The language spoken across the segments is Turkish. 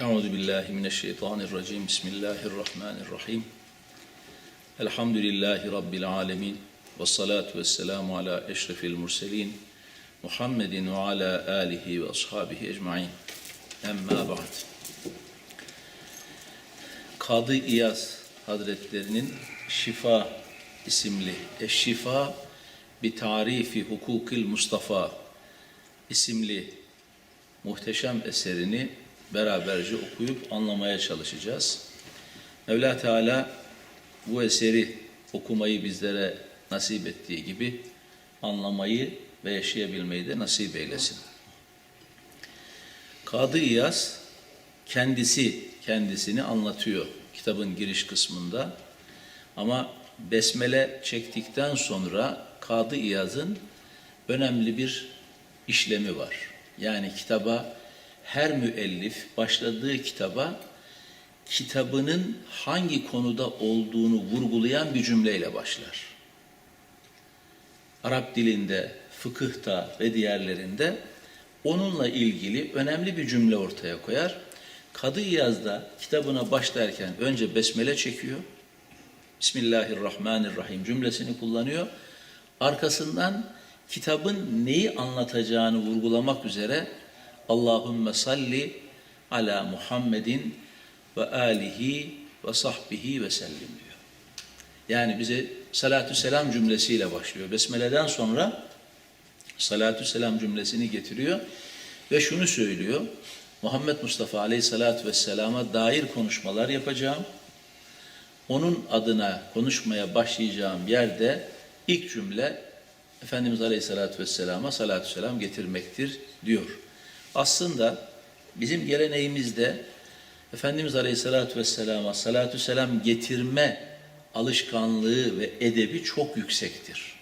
Euzu billahi mineşşeytanirracim. Bismillahirrahmanirrahim. Elhamdülillahi rabbil alamin. Ves salatu vesselamu ala eşrefil murselin. Muhammedin ve ala alihi ve ashabihi ecmaîn. Emma ba'd. Kadı İyaz Hazretlerinin Şifa isimli Eşşifa bi tarifi hukukil Mustafa isimli muhteşem eserini beraberce okuyup anlamaya çalışacağız. Mevla Teala bu eseri okumayı bizlere nasip ettiği gibi anlamayı ve yaşayabilmeyi de nasip eylesin. Kadı İyaz kendisi kendisini anlatıyor kitabın giriş kısmında. Ama besmele çektikten sonra Kadı İyaz'ın önemli bir işlemi var. Yani kitaba her müellif başladığı kitaba kitabının hangi konuda olduğunu vurgulayan bir cümleyle başlar. Arap dilinde, fıkıhta ve diğerlerinde onunla ilgili önemli bir cümle ortaya koyar. Kadı İyaz'da kitabına başlarken önce besmele çekiyor. Bismillahirrahmanirrahim cümlesini kullanıyor. Arkasından kitabın neyi anlatacağını vurgulamak üzere Allahümme salli ala Muhammedin ve alihi ve sahbihi ve sellim diyor. Yani bize salatü selam cümlesiyle başlıyor. Besmele'den sonra salatü selam cümlesini getiriyor ve şunu söylüyor. Muhammed Mustafa aleyhissalatü vesselama dair konuşmalar yapacağım. Onun adına konuşmaya başlayacağım yerde ilk cümle Efendimiz aleyhissalatü vesselama salatü selam getirmektir diyor. Aslında bizim geleneğimizde Efendimiz Aleyhisselatü Vesselam'a salatü selam getirme alışkanlığı ve edebi çok yüksektir.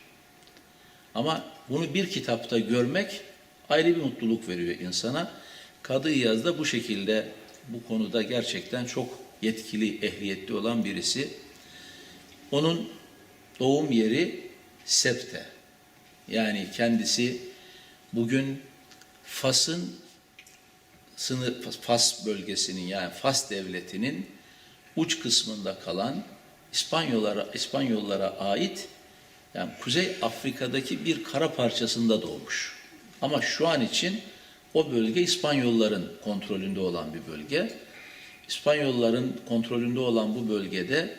Ama bunu bir kitapta görmek ayrı bir mutluluk veriyor insana. Kadı İyaz da bu şekilde bu konuda gerçekten çok yetkili, ehliyetli olan birisi. Onun doğum yeri Septe. Yani kendisi bugün Fas'ın sınır Fas bölgesinin yani Fas devletinin uç kısmında kalan İspanyollara İspanyollara ait yani Kuzey Afrika'daki bir kara parçasında doğmuş. Ama şu an için o bölge İspanyolların kontrolünde olan bir bölge. İspanyolların kontrolünde olan bu bölgede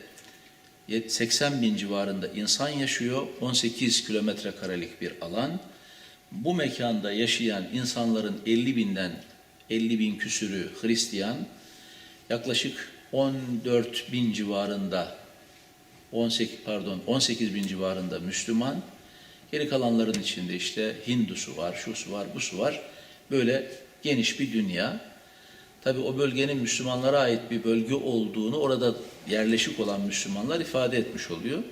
80 bin civarında insan yaşıyor. 18 kilometre karelik bir alan. Bu mekanda yaşayan insanların 50 binden 50 bin küsürü Hristiyan, yaklaşık 14 bin civarında 18 pardon 18 bin civarında Müslüman, geri kalanların içinde işte Hindusu var, şusu var, busu var. Böyle geniş bir dünya. Tabi o bölgenin Müslümanlara ait bir bölge olduğunu orada yerleşik olan Müslümanlar ifade etmiş oluyor.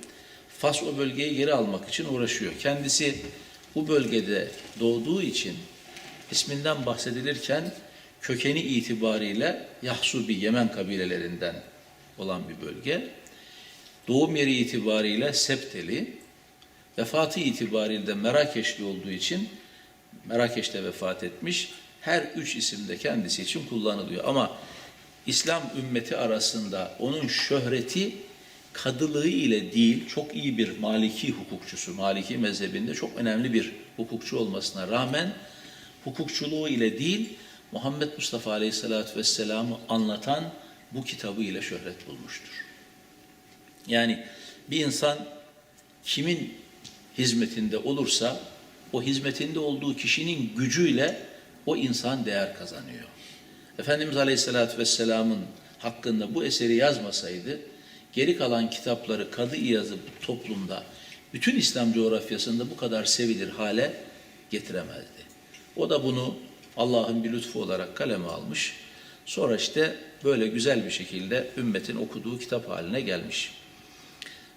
Fas o bölgeyi geri almak için uğraşıyor. Kendisi bu bölgede doğduğu için isminden bahsedilirken kökeni itibariyle Yahsubi Yemen kabilelerinden olan bir bölge. Doğum yeri itibariyle Septeli, vefatı itibariyle de Merakeşli olduğu için Merakeş'te vefat etmiş. Her üç isim de kendisi için kullanılıyor. Ama İslam ümmeti arasında onun şöhreti kadılığı ile değil, çok iyi bir Maliki hukukçusu, Maliki mezhebinde çok önemli bir hukukçu olmasına rağmen hukukçuluğu ile değil, Muhammed Mustafa Aleyhisselatü Vesselam'ı anlatan bu kitabı ile şöhret bulmuştur. Yani bir insan kimin hizmetinde olursa o hizmetinde olduğu kişinin gücüyle o insan değer kazanıyor. Efendimiz Aleyhisselatü Vesselam'ın hakkında bu eseri yazmasaydı geri kalan kitapları kadı yazıp toplumda bütün İslam coğrafyasında bu kadar sevilir hale getiremezdi. O da bunu Allah'ın bir lütfu olarak kaleme almış. Sonra işte böyle güzel bir şekilde ümmetin okuduğu kitap haline gelmiş.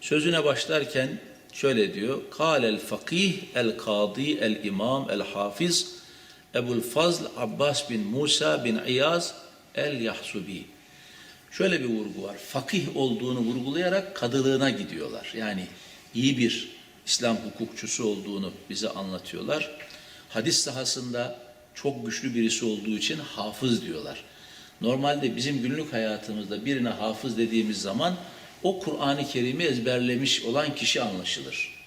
Sözüne başlarken şöyle diyor. Kâlel fakih el kadi el imam el hafiz Ebul Fazl Abbas bin Musa bin İyaz el Yahsubi. Şöyle bir vurgu var. Fakih olduğunu vurgulayarak kadılığına gidiyorlar. Yani iyi bir İslam hukukçusu olduğunu bize anlatıyorlar. Hadis sahasında çok güçlü birisi olduğu için hafız diyorlar. Normalde bizim günlük hayatımızda birine hafız dediğimiz zaman o Kur'an-ı Kerim'i ezberlemiş olan kişi anlaşılır.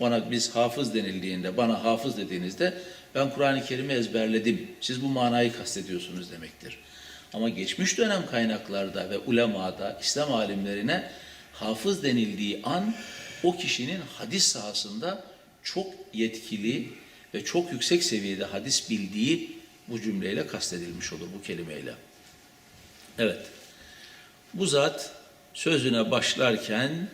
Bana biz hafız denildiğinde, bana hafız dediğinizde ben Kur'an-ı Kerim'i ezberledim. Siz bu manayı kastediyorsunuz demektir. Ama geçmiş dönem kaynaklarda ve ulemada, İslam alimlerine hafız denildiği an o kişinin hadis sahasında çok yetkili ve çok yüksek seviyede hadis bildiği bu cümleyle kastedilmiş olur bu kelimeyle. Evet. Bu zat sözüne başlarken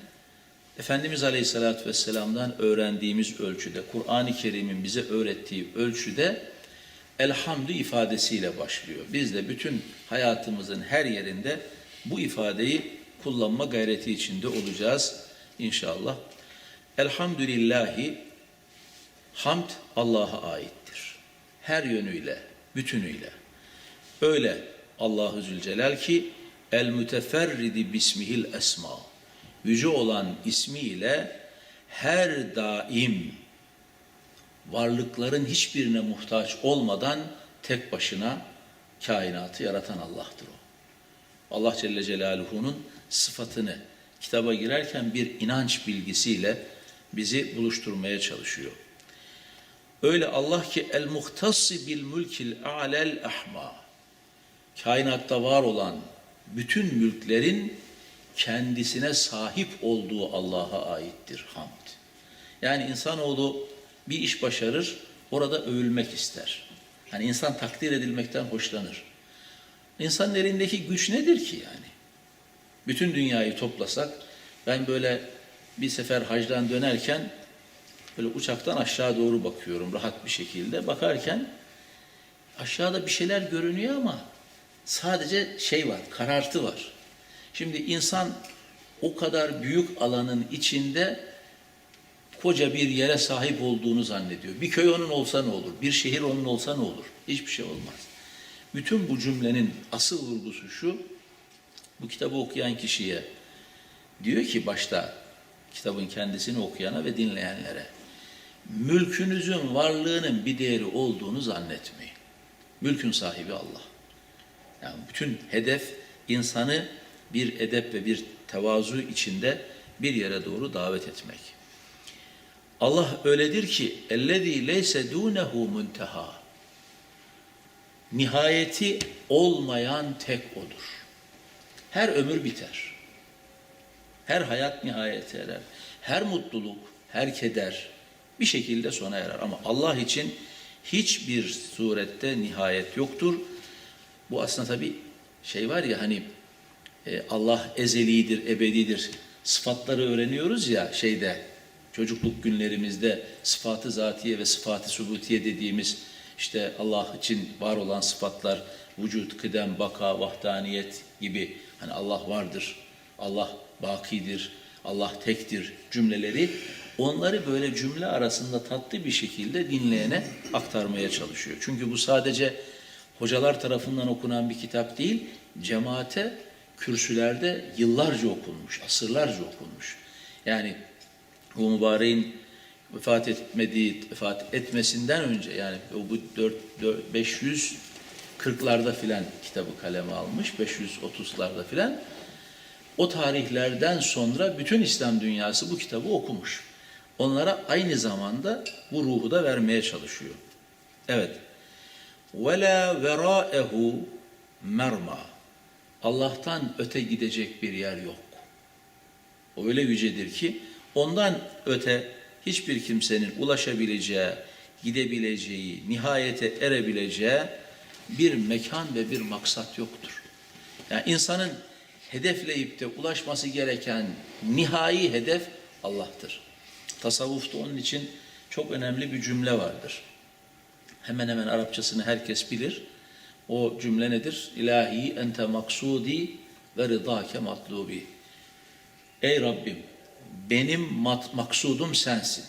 Efendimiz Aleyhisselatü Vesselam'dan öğrendiğimiz ölçüde, Kur'an-ı Kerim'in bize öğrettiği ölçüde elhamdü ifadesiyle başlıyor. Biz de bütün hayatımızın her yerinde bu ifadeyi kullanma gayreti içinde olacağız inşallah. Elhamdülillahi hamd Allah'a aittir. Her yönüyle, bütünüyle. Öyle Allahu Zülcelal ki el müteferridi bismihil esma. Yüce olan ismiyle her daim varlıkların hiçbirine muhtaç olmadan tek başına kainatı yaratan Allah'tır o. Allah Celle Celaluhu'nun sıfatını kitaba girerken bir inanç bilgisiyle bizi buluşturmaya çalışıyor. Öyle Allah ki el muhtassi bil mulkil a'lel ahma. Kainatta var olan bütün mülklerin kendisine sahip olduğu Allah'a aittir hamd. Yani insanoğlu bir iş başarır, orada övülmek ister. Hani insan takdir edilmekten hoşlanır. İnsanın elindeki güç nedir ki yani? Bütün dünyayı toplasak, ben böyle bir sefer hacdan dönerken böyle uçaktan aşağı doğru bakıyorum rahat bir şekilde. Bakarken aşağıda bir şeyler görünüyor ama sadece şey var, karartı var. Şimdi insan o kadar büyük alanın içinde koca bir yere sahip olduğunu zannediyor. Bir köy onun olsa ne olur? Bir şehir onun olsa ne olur? Hiçbir şey olmaz. Bütün bu cümlenin asıl vurgusu şu, bu kitabı okuyan kişiye diyor ki başta kitabın kendisini okuyana ve dinleyenlere, mülkünüzün varlığının bir değeri olduğunu zannetmeyin. Mülkün sahibi Allah. Yani bütün hedef insanı bir edep ve bir tevazu içinde bir yere doğru davet etmek. Allah öyledir ki ellezî leyse dûnehu munteha. Nihayeti olmayan tek odur. Her ömür biter. Her hayat nihayete erer. Her mutluluk, her keder bir şekilde sona erer. Ama Allah için hiçbir surette nihayet yoktur. Bu aslında tabii şey var ya hani e, Allah ezelidir, ebedidir. Sıfatları öğreniyoruz ya şeyde çocukluk günlerimizde sıfatı zatiye ve sıfatı subutiye dediğimiz işte Allah için var olan sıfatlar vücut, kıdem, baka, vahdaniyet gibi hani Allah vardır, Allah bakidir, Allah tektir cümleleri onları böyle cümle arasında tatlı bir şekilde dinleyene aktarmaya çalışıyor. Çünkü bu sadece hocalar tarafından okunan bir kitap değil, cemaate kürsülerde yıllarca okunmuş, asırlarca okunmuş. Yani bu mübareğin vefat etmediği, vefat etmesinden önce yani bu 4, 4 540'larda filan kitabı kaleme almış, 530'larda filan. O tarihlerden sonra bütün İslam dünyası bu kitabı okumuş. Onlara aynı zamanda bu ruhu da vermeye çalışıyor. Evet. وَلَا وَرَاءَهُ merma. Allah'tan öte gidecek bir yer yok. O öyle yücedir ki ondan öte hiçbir kimsenin ulaşabileceği, gidebileceği, nihayete erebileceği bir mekan ve bir maksat yoktur. Yani insanın hedefleyip de ulaşması gereken nihai hedef Allah'tır. Tasavvufta onun için çok önemli bir cümle vardır. Hemen hemen Arapçasını herkes bilir. O cümle nedir? İlahi ente maksudi ve rıdake matlubi. Ey Rabbim benim mat, maksudum sensin.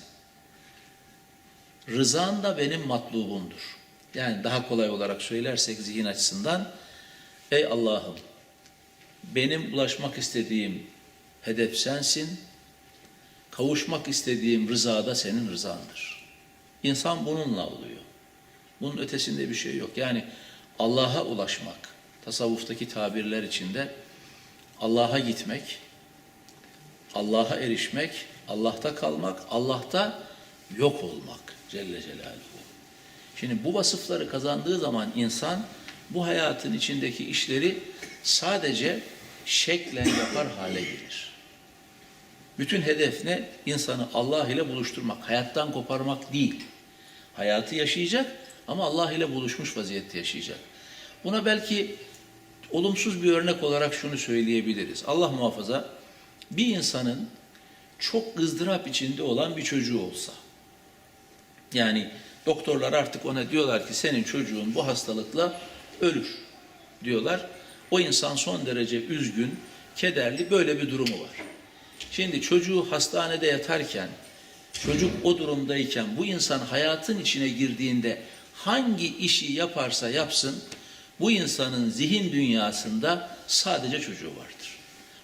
Rızan da benim matlubumdur. Yani daha kolay olarak söylersek zihin açısından ey Allah'ım benim ulaşmak istediğim hedef sensin. Kavuşmak istediğim rıza da senin rızandır. İnsan bununla oluyor. Bunun ötesinde bir şey yok. Yani Allah'a ulaşmak, tasavvuftaki tabirler içinde Allah'a gitmek, Allah'a erişmek, Allah'ta kalmak, Allah'ta yok olmak Celle Celaluhu. Şimdi bu vasıfları kazandığı zaman insan bu hayatın içindeki işleri sadece şeklen yapar hale gelir. Bütün hedef ne? İnsanı Allah ile buluşturmak, hayattan koparmak değil. Hayatı yaşayacak ama Allah ile buluşmuş vaziyette yaşayacak. Buna belki olumsuz bir örnek olarak şunu söyleyebiliriz. Allah muhafaza bir insanın çok ızdırap içinde olan bir çocuğu olsa. Yani doktorlar artık ona diyorlar ki senin çocuğun bu hastalıkla ölür diyorlar. O insan son derece üzgün, kederli böyle bir durumu var. Şimdi çocuğu hastanede yatarken, çocuk o durumdayken bu insan hayatın içine girdiğinde hangi işi yaparsa yapsın bu insanın zihin dünyasında sadece çocuğu vardır.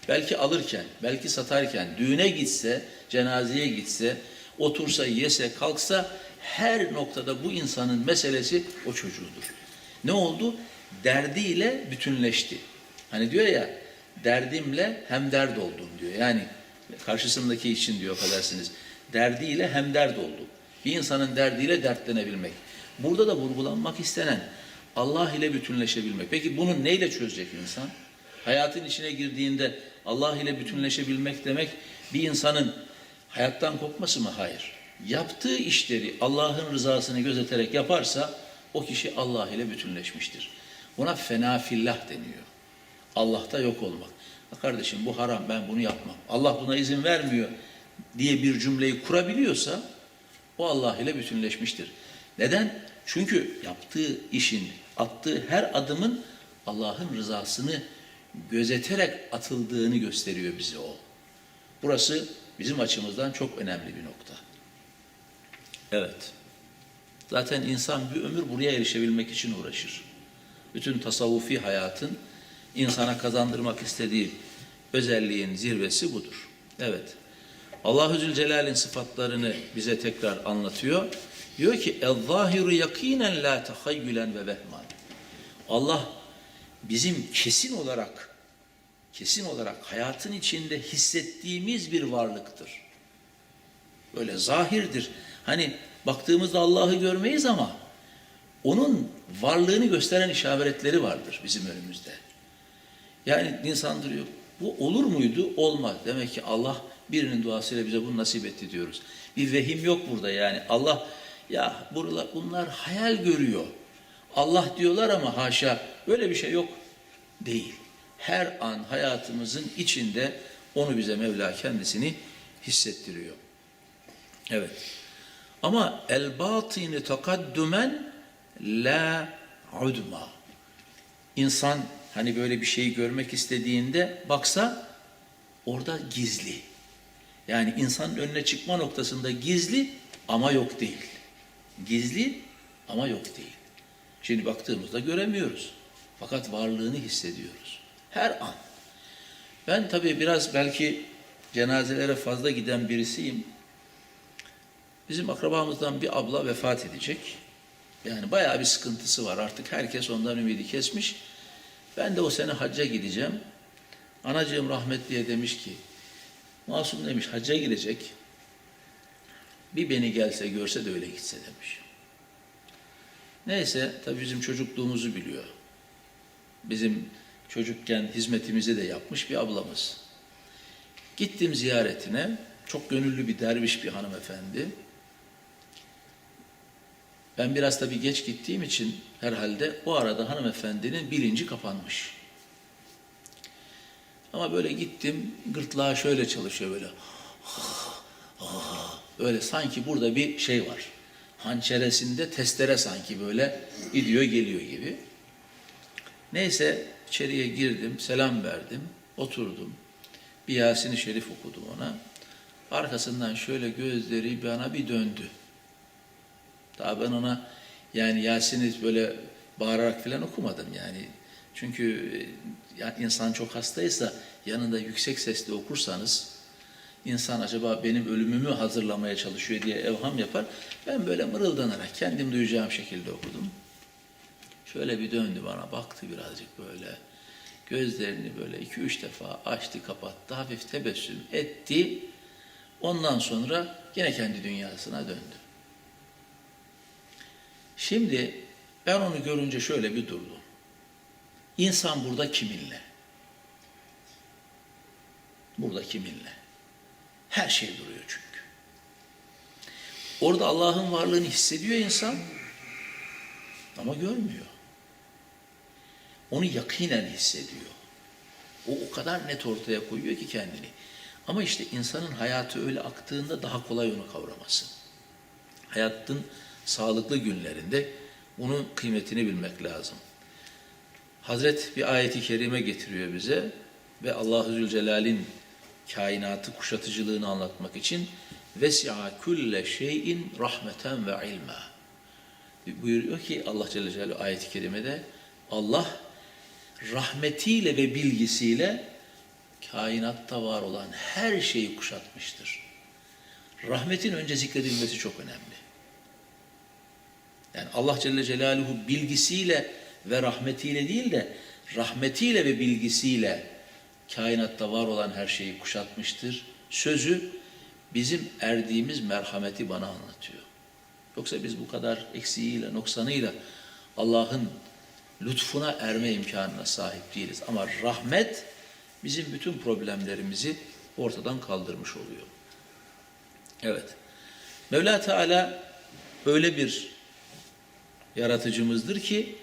Belki alırken, belki satarken, düğüne gitse, cenazeye gitse, otursa, yese, kalksa her noktada bu insanın meselesi o çocuğudur. Ne oldu? Derdiyle bütünleşti. Hani diyor ya, derdimle hem dert oldum diyor. Yani karşısındaki için diyor affedersiniz. Derdiyle hem dert oldu. Bir insanın derdiyle dertlenebilmek. Burada da vurgulanmak istenen Allah ile bütünleşebilmek. Peki bunu neyle çözecek insan? Hayatın içine girdiğinde Allah ile bütünleşebilmek demek bir insanın hayattan kopması mı? Hayır. Yaptığı işleri Allah'ın rızasını gözeterek yaparsa o kişi Allah ile bütünleşmiştir. Buna fena fillah deniyor. Allah'ta yok olmak. Kardeşim bu haram ben bunu yapmam. Allah buna izin vermiyor diye bir cümleyi kurabiliyorsa o Allah ile bütünleşmiştir. Neden? Çünkü yaptığı işin, attığı her adımın Allah'ın rızasını gözeterek atıldığını gösteriyor bize o. Burası bizim açımızdan çok önemli bir nokta. Evet. Zaten insan bir ömür buraya erişebilmek için uğraşır. Bütün tasavvufi hayatın insana kazandırmak istediği özelliğin zirvesi budur. Evet. Allahu Zülcelal'in sıfatlarını bize tekrar anlatıyor. Diyor ki "El-zâhiru yakînen lâ tehayyülen ve vehman." Allah bizim kesin olarak kesin olarak hayatın içinde hissettiğimiz bir varlıktır. Böyle zahirdir. Hani baktığımızda Allah'ı görmeyiz ama onun varlığını gösteren işaretleri vardır bizim önümüzde. Yani insan duruyor. Bu olur muydu? Olmaz. Demek ki Allah birinin duasıyla bize bunu nasip etti diyoruz. Bir vehim yok burada yani. Allah ya buralar, bunlar hayal görüyor. Allah diyorlar ama haşa böyle bir şey yok. Değil. Her an hayatımızın içinde onu bize Mevla kendisini hissettiriyor. Evet. Ama el batini takaddumen la udma. İnsan hani böyle bir şeyi görmek istediğinde baksa orada gizli. Yani insanın önüne çıkma noktasında gizli ama yok değil. Gizli ama yok değil. Şimdi baktığımızda göremiyoruz. Fakat varlığını hissediyoruz. Her an. Ben tabii biraz belki cenazelere fazla giden birisiyim. Bizim akrabamızdan bir abla vefat edecek. Yani bayağı bir sıkıntısı var. Artık herkes ondan ümidi kesmiş. Ben de o sene hacca gideceğim. Anacığım rahmetliye demiş ki, Masum demiş hacca gidecek. Bir beni gelse görse de öyle gitse demiş. Neyse tabii bizim çocukluğumuzu biliyor. Bizim çocukken hizmetimizi de yapmış bir ablamız. Gittim ziyaretine. Çok gönüllü bir derviş bir hanımefendi. Ben biraz tabii geç gittiğim için herhalde o arada hanımefendinin bilinci kapanmış. Ama böyle gittim, gırtlağı şöyle çalışıyor böyle. Öyle sanki burada bir şey var. Hançeresinde testere sanki böyle gidiyor geliyor gibi. Neyse içeriye girdim, selam verdim, oturdum. Bir Yasin-i Şerif okudum ona. Arkasından şöyle gözleri bana bir döndü. Daha ben ona yani Yasin'i böyle bağırarak falan okumadım yani. Çünkü ya insan çok hastaysa yanında yüksek sesle okursanız insan acaba benim ölümümü hazırlamaya çalışıyor diye evham yapar. Ben böyle mırıldanarak kendim duyacağım şekilde okudum. Şöyle bir döndü bana, baktı birazcık böyle. Gözlerini böyle iki üç defa açtı, kapattı, hafif tebessüm etti. Ondan sonra yine kendi dünyasına döndü. Şimdi ben onu görünce şöyle bir durdum. İnsan burada kiminle? Burada kiminle? Her şey duruyor çünkü. Orada Allah'ın varlığını hissediyor insan ama görmüyor. Onu yakinen hissediyor. O o kadar net ortaya koyuyor ki kendini. Ama işte insanın hayatı öyle aktığında daha kolay onu kavraması. Hayatın sağlıklı günlerinde bunun kıymetini bilmek lazım. Hazret bir ayeti kerime getiriyor bize ve Allah-u Zülcelal'in kainatı kuşatıcılığını anlatmak için vesi'a külle şeyin rahmeten ve ilma. Buyuruyor ki Allah Celle Celaluhu ayeti kerimede Allah rahmetiyle ve bilgisiyle kainatta var olan her şeyi kuşatmıştır. Rahmetin önce zikredilmesi çok önemli. Yani Allah Celle Celaluhu bilgisiyle ve rahmetiyle değil de rahmetiyle ve bilgisiyle kainatta var olan her şeyi kuşatmıştır. Sözü bizim erdiğimiz merhameti bana anlatıyor. Yoksa biz bu kadar eksiğiyle, noksanıyla Allah'ın lütfuna erme imkanına sahip değiliz. Ama rahmet bizim bütün problemlerimizi ortadan kaldırmış oluyor. Evet. Mevla Teala öyle bir yaratıcımızdır ki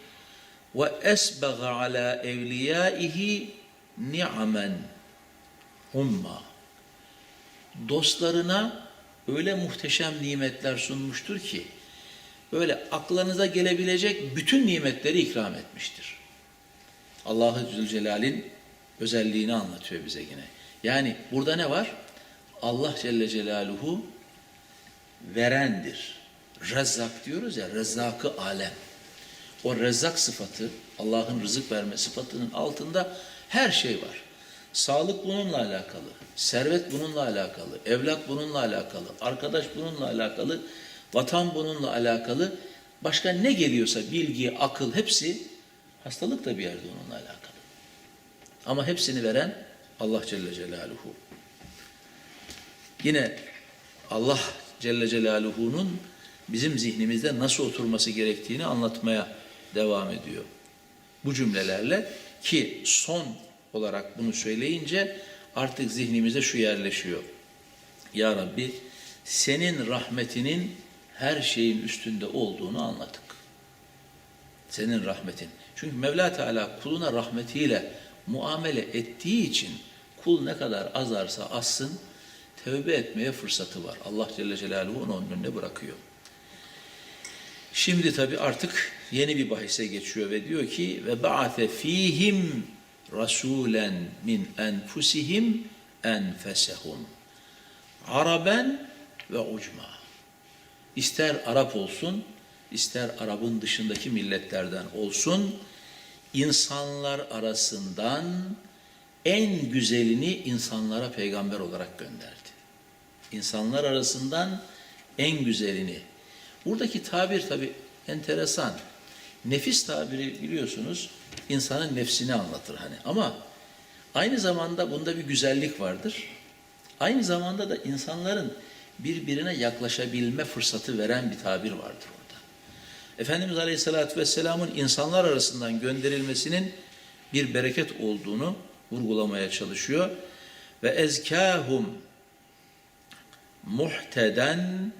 ve esbagha ala evliyaihi ni'amen humma dostlarına öyle muhteşem nimetler sunmuştur ki böyle aklınıza gelebilecek bütün nimetleri ikram etmiştir. Allahu Zülcelal'in özelliğini anlatıyor bize yine. Yani burada ne var? Allah Celle Celaluhu verendir. Rezzak diyoruz ya, rezzakı alem. O rezzak sıfatı, Allah'ın rızık verme sıfatının altında her şey var. Sağlık bununla alakalı, servet bununla alakalı, evlat bununla alakalı, arkadaş bununla alakalı, vatan bununla alakalı. Başka ne geliyorsa bilgi, akıl hepsi hastalık da bir yerde onunla alakalı. Ama hepsini veren Allah Celle Celaluhu. Yine Allah Celle Celaluhu'nun bizim zihnimizde nasıl oturması gerektiğini anlatmaya devam ediyor. Bu cümlelerle ki son olarak bunu söyleyince artık zihnimize şu yerleşiyor. Ya Rabbi senin rahmetinin her şeyin üstünde olduğunu anladık. Senin rahmetin. Çünkü Mevla Teala kuluna rahmetiyle muamele ettiği için kul ne kadar azarsa azsın tövbe etmeye fırsatı var. Allah Celle Celaluhu onu onun önüne bırakıyor. Şimdi tabi artık yeni bir bahise geçiyor ve diyor ki ve ba'ate fihim rasulen min enfusihim enfesehum araben ve ucma ister Arap olsun ister Arap'ın dışındaki milletlerden olsun insanlar arasından en güzelini insanlara peygamber olarak gönderdi. İnsanlar arasından en güzelini. Buradaki tabir tabi enteresan. Nefis tabiri biliyorsunuz insanın nefsini anlatır hani ama aynı zamanda bunda bir güzellik vardır. Aynı zamanda da insanların birbirine yaklaşabilme fırsatı veren bir tabir vardır orada. Efendimiz Aleyhisselatü Vesselam'ın insanlar arasından gönderilmesinin bir bereket olduğunu vurgulamaya çalışıyor. Ve ezkâhum muhteden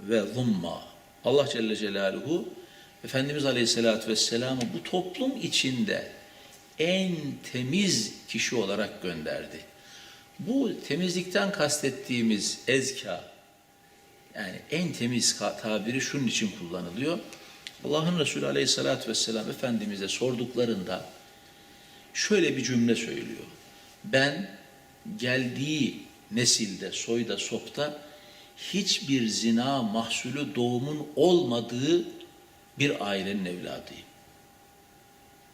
ve zumma. Allah Celle Celaluhu Efendimiz Aleyhisselatü Vesselam'ı bu toplum içinde en temiz kişi olarak gönderdi. Bu temizlikten kastettiğimiz ezka, yani en temiz tabiri şunun için kullanılıyor. Allah'ın Resulü Aleyhisselatü Vesselam Efendimiz'e sorduklarında şöyle bir cümle söylüyor. Ben geldiği nesilde, soyda, sopta hiçbir zina mahsulü doğumun olmadığı bir ailenin evladıyım.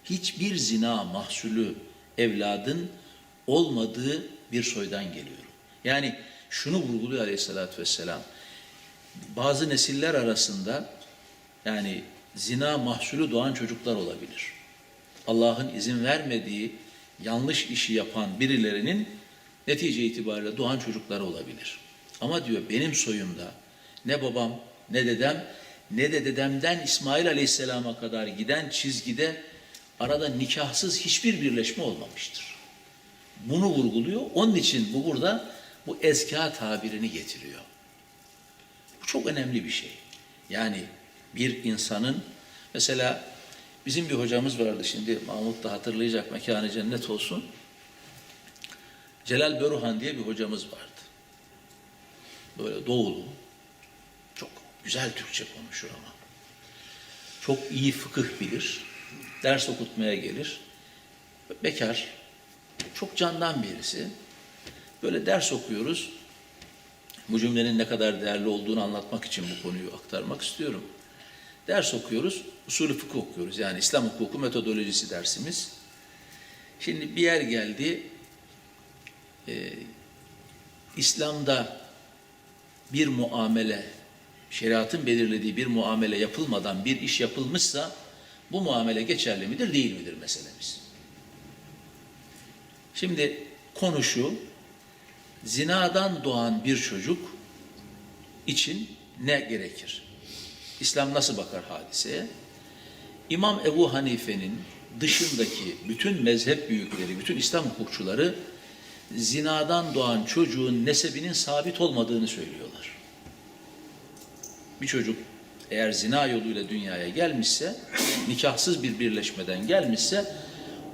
Hiçbir zina mahsulü evladın olmadığı bir soydan geliyorum. Yani şunu vurguluyor aleyhissalatü vesselam. Bazı nesiller arasında yani zina mahsulü doğan çocuklar olabilir. Allah'ın izin vermediği yanlış işi yapan birilerinin netice itibariyle doğan çocukları olabilir. Ama diyor benim soyumda ne babam ne dedem ne de dedemden İsmail Aleyhisselam'a kadar giden çizgide arada nikahsız hiçbir birleşme olmamıştır. Bunu vurguluyor. Onun için bu burada bu ezka tabirini getiriyor. Bu çok önemli bir şey. Yani bir insanın mesela bizim bir hocamız vardı şimdi Mahmut da hatırlayacak mekanı cennet olsun. Celal Böruhan diye bir hocamız vardı. Böyle doğulu. Çok güzel Türkçe konuşur ama. Çok iyi fıkıh bilir. Ders okutmaya gelir. Bekar. Çok candan birisi. Böyle ders okuyoruz. Bu cümlenin ne kadar değerli olduğunu anlatmak için bu konuyu aktarmak istiyorum. Ders okuyoruz, usulü fıkıh okuyoruz. Yani İslam hukuku metodolojisi dersimiz. Şimdi bir yer geldi, e, İslam'da bir muamele, şeriatın belirlediği bir muamele yapılmadan bir iş yapılmışsa bu muamele geçerli midir, değil midir meselemiz. Şimdi konu şu, zinadan doğan bir çocuk için ne gerekir? İslam nasıl bakar hadiseye? İmam Ebu Hanife'nin dışındaki bütün mezhep büyükleri, bütün İslam hukukçuları zinadan doğan çocuğun nesebinin sabit olmadığını söylüyorlar. Bir çocuk eğer zina yoluyla dünyaya gelmişse, nikahsız bir birleşmeden gelmişse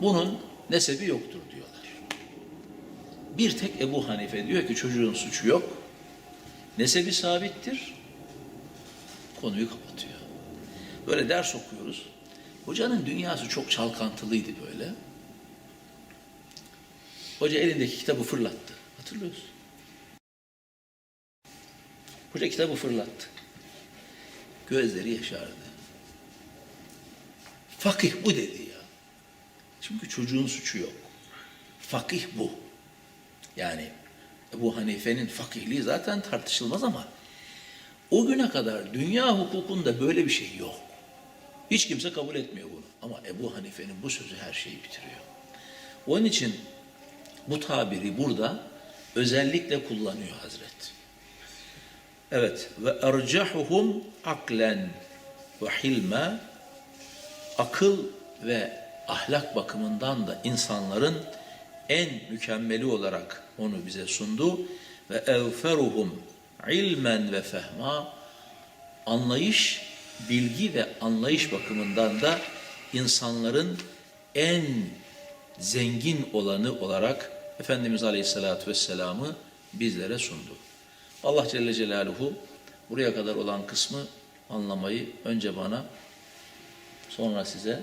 bunun nesebi yoktur. Bir tek Ebu Hanife diyor ki çocuğun suçu yok, nesebi sabittir, konuyu kapatıyor. Böyle ders okuyoruz. Hocanın dünyası çok çalkantılıydı böyle. Hoca elindeki kitabı fırlattı. Hatırlıyorsun. Hoca kitabı fırlattı. Gözleri yaşardı. Fakih bu dedi ya. Çünkü çocuğun suçu yok. Fakih bu. Yani Ebu Hanife'nin fakihliği zaten tartışılmaz ama o güne kadar dünya hukukunda böyle bir şey yok. Hiç kimse kabul etmiyor bunu. Ama Ebu Hanife'nin bu sözü her şeyi bitiriyor. Onun için bu tabiri burada özellikle kullanıyor Hazret. Evet ve ercahuhum aklen ve hilme akıl ve ahlak bakımından da insanların en mükemmeli olarak onu bize sundu ve evferuhum ilmen ve fehma anlayış, bilgi ve anlayış bakımından da insanların en zengin olanı olarak Efendimiz Aleyhisselatü Vesselam'ı bizlere sundu. Allah Celle Celaluhu buraya kadar olan kısmı anlamayı önce bana sonra size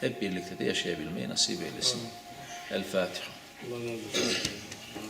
hep birlikte de yaşayabilmeyi nasip eylesin. El Fatiha. Allah razı olsun.